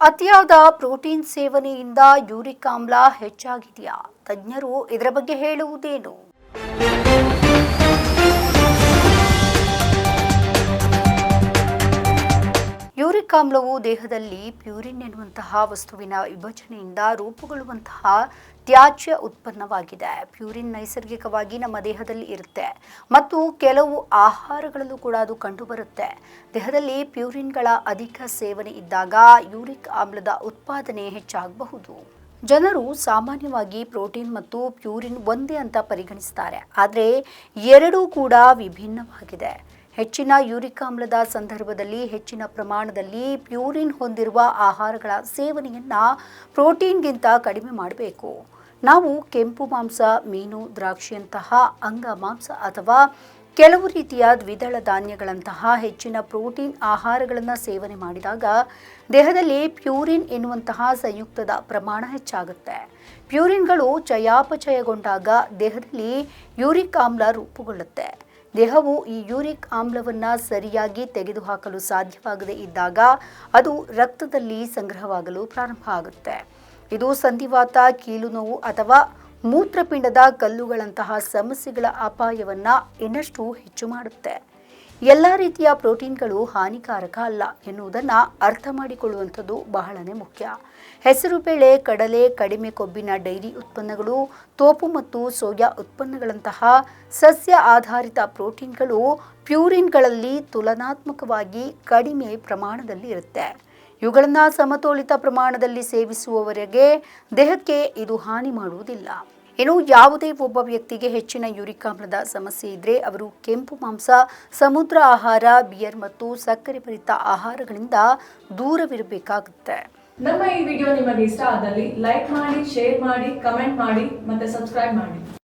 ಅತಿಯಾದ ಪ್ರೋಟೀನ್ ಸೇವನೆಯಿಂದ ಯೂರಿಕ್ ಆಮ್ಲ ಹೆಚ್ಚಾಗಿದೆಯಾ? ತಜ್ಞರು ಇದರ ಬಗ್ಗೆ ಹೇಳುವುದೇನು? ಯೂರಿಕ್ ಆಮ್ಲವು ದೇಹದಲ್ಲಿ ಪ್ಯೂರಿನ್ ಎನ್ನುವಂತಹ ವಸ್ತುವಿನ ವಿಭಜನೆಯಿಂದ ರೂಪುಗೊಳ್ಳುವಂತಹ ತ್ಯಾಜ್ಯ ಉತ್ಪನ್ನವಾಗಿದೆ. ಪ್ಯೂರಿನ್ ನೈಸರ್ಗಿಕವಾಗಿ ನಮ್ಮ ದೇಹದಲ್ಲಿ ಇರುತ್ತೆ. ಮತ್ತು ಕೆಲವು ಆಹಾರಗಳಲ್ಲೂ ಕೂಡ ಅದು ಕಂಡುಬರುತ್ತೆ. ದೇಹದಲ್ಲಿ ಪ್ಯೂರಿನ್ಗಳ ಅಧಿಕ ಸೇವನೆ ಇದ್ದಾಗ ಯೂರಿಕ್ ಆಮ್ಲದ ಉತ್ಪಾದನೆ ಹೆಚ್ಚಾಗಬಹುದು. ಜನರು ಸಾಮಾನ್ಯವಾಗಿ ಪ್ರೋಟೀನ್ ಮತ್ತು ಪ್ಯೂರಿನ್ ಒಂದೇ ಅಂತ ಪರಿಗಣಿಸ್ತಾರೆ. ಆದರೆ ಎರಡೂ ಕೂಡ ವಿಭಿನ್ನವಾಗಿದೆ. ಹೆಚ್ಚಿನ ಯೂರಿಕ್ ಆಮ್ಲದ ಸಂದರ್ಭದಲ್ಲಿ ಹೆಚ್ಚಿನ ಪ್ರಮಾಣದಲ್ಲಿ ಪ್ಯೂರಿನ್ ಹೊಂದಿರುವ ಆಹಾರಗಳ ಸೇವನೆಯನ್ನು ಪ್ರೋಟೀನ್ಗಿಂತ ಕಡಿಮೆ ಮಾಡಬೇಕು. ನಾವು ಕೆಂಪು ಮಾಂಸ, ಮೀನು, ದ್ರಾಕ್ಷಿಯಂತಹ ಅಂಗ ಮಾಂಸ ಅಥವಾ ಕೆಲವು ರೀತಿಯ ದ್ವಿದಳ ಧಾನ್ಯಗಳಂತಹ ಹೆಚ್ಚಿನ ಪ್ರೋಟೀನ್ ಆಹಾರಗಳನ್ನು ಸೇವನೆ ಮಾಡಿದಾಗ ದೇಹದಲ್ಲಿ ಪ್ಯೂರಿನ್ ಎನ್ನುವಂತಹ ಸಂಯುಕ್ತದ ಪ್ರಮಾಣ ಹೆಚ್ಚಾಗುತ್ತೆ. ಪ್ಯೂರಿನ್ಗಳು ಚಯಾಪಚಯಗೊಂಡಾಗ ದೇಹದಲ್ಲಿ ಯೂರಿಕ್ ಆಮ್ಲ ರೂಪುಗೊಳ್ಳುತ್ತೆ. ದೇಹವು ಈ ಯೂರಿಕ್ ಆಮ್ಲವನ್ನು ಸರಿಯಾಗಿ ತೆಗೆದುಹಾಕಲು ಸಾಧ್ಯವಾಗದೇ ಇದ್ದಾಗ ಅದು ರಕ್ತದಲ್ಲಿ ಸಂಗ್ರಹವಾಗಲು ಪ್ರಾರಂಭ ಆಗುತ್ತೆ. ಇದು ಸಂಧಿವಾತ, ಕೀಲು ನೋವು ಅಥವಾ ಮೂತ್ರಪಿಂಡದ ಕಲ್ಲುಗಳಂತಹ ಸಮಸ್ಯೆಗಳ ಅಪಾಯವನ್ನು ಇನ್ನಷ್ಟು ಹೆಚ್ಚು ಮಾಡುತ್ತೆ. ಎಲ್ಲ ರೀತಿಯ ಪ್ರೋಟೀನ್ಗಳು ಹಾನಿಕಾರಕ ಅಲ್ಲ ಎನ್ನುವುದನ್ನು ಅರ್ಥ ಮಾಡಿಕೊಳ್ಳುವಂಥದ್ದು ಬಹಳನೇ ಮುಖ್ಯ. ಹೆಸರುಬೇಳೆ ಕಡಲೆ, ಕಡಿಮೆ ಕೊಬ್ಬಿನ ಡೈರಿ ಉತ್ಪನ್ನಗಳು ತೋಪು ಮತ್ತು ಸೋಯಾ ಉತ್ಪನ್ನಗಳಂತಹ ಸಸ್ಯ ಆಧಾರಿತ ಪ್ರೋಟೀನ್ಗಳು ಪ್ಯೂರಿನ್ಗಳಲ್ಲಿ ತುಲನಾತ್ಮಕವಾಗಿ ಕಡಿಮೆ ಪ್ರಮಾಣದಲ್ಲಿ ಇರುತ್ತೆ. ಇವುಗಳನ್ನು ಸಮತೋಲಿತ ಪ್ರಮಾಣದಲ್ಲಿ ಸೇವಿಸುವವರೆಗೆ ದೇಹಕ್ಕೆ ಇದು ಹಾನಿ ಮಾಡುವುದಿಲ್ಲ. ಇನ್ನು ಯಾವುದೇ ಒಬ್ಬ ವ್ಯಕ್ತಿಗೆ ಹೆಚ್ಚಿನ ಯೂರಿಕ್ ಆಮ್ಲದ ಸಮಸ್ಯೆ ಇದ್ರೆ ಅವರು ಕೆಂಪು ಮಾಂಸ, ಸಮುದ್ರ ಆಹಾರ ಬಿಯರ್ ಮತ್ತು ಸಕ್ಕರೆ ಭರಿತ ಆಹಾರಗಳಿಂದ ದೂರವಿರಬೇಕಾಗುತ್ತೆ. ನಮ್ಮ ಈ ವಿಡಿಯೋ ನಿಮಗೆ ಇಷ್ಟ ಆದಲ್ಲಿ ಲೈಕ್ ಮಾಡಿ ಶೇರ್ ಮಾಡಿ ಕಮೆಂಟ್ ಮಾಡಿ, ಮತ್ತೆ ಸಬ್ಸ್ಕ್ರೈಬ್ ಮಾಡಿ.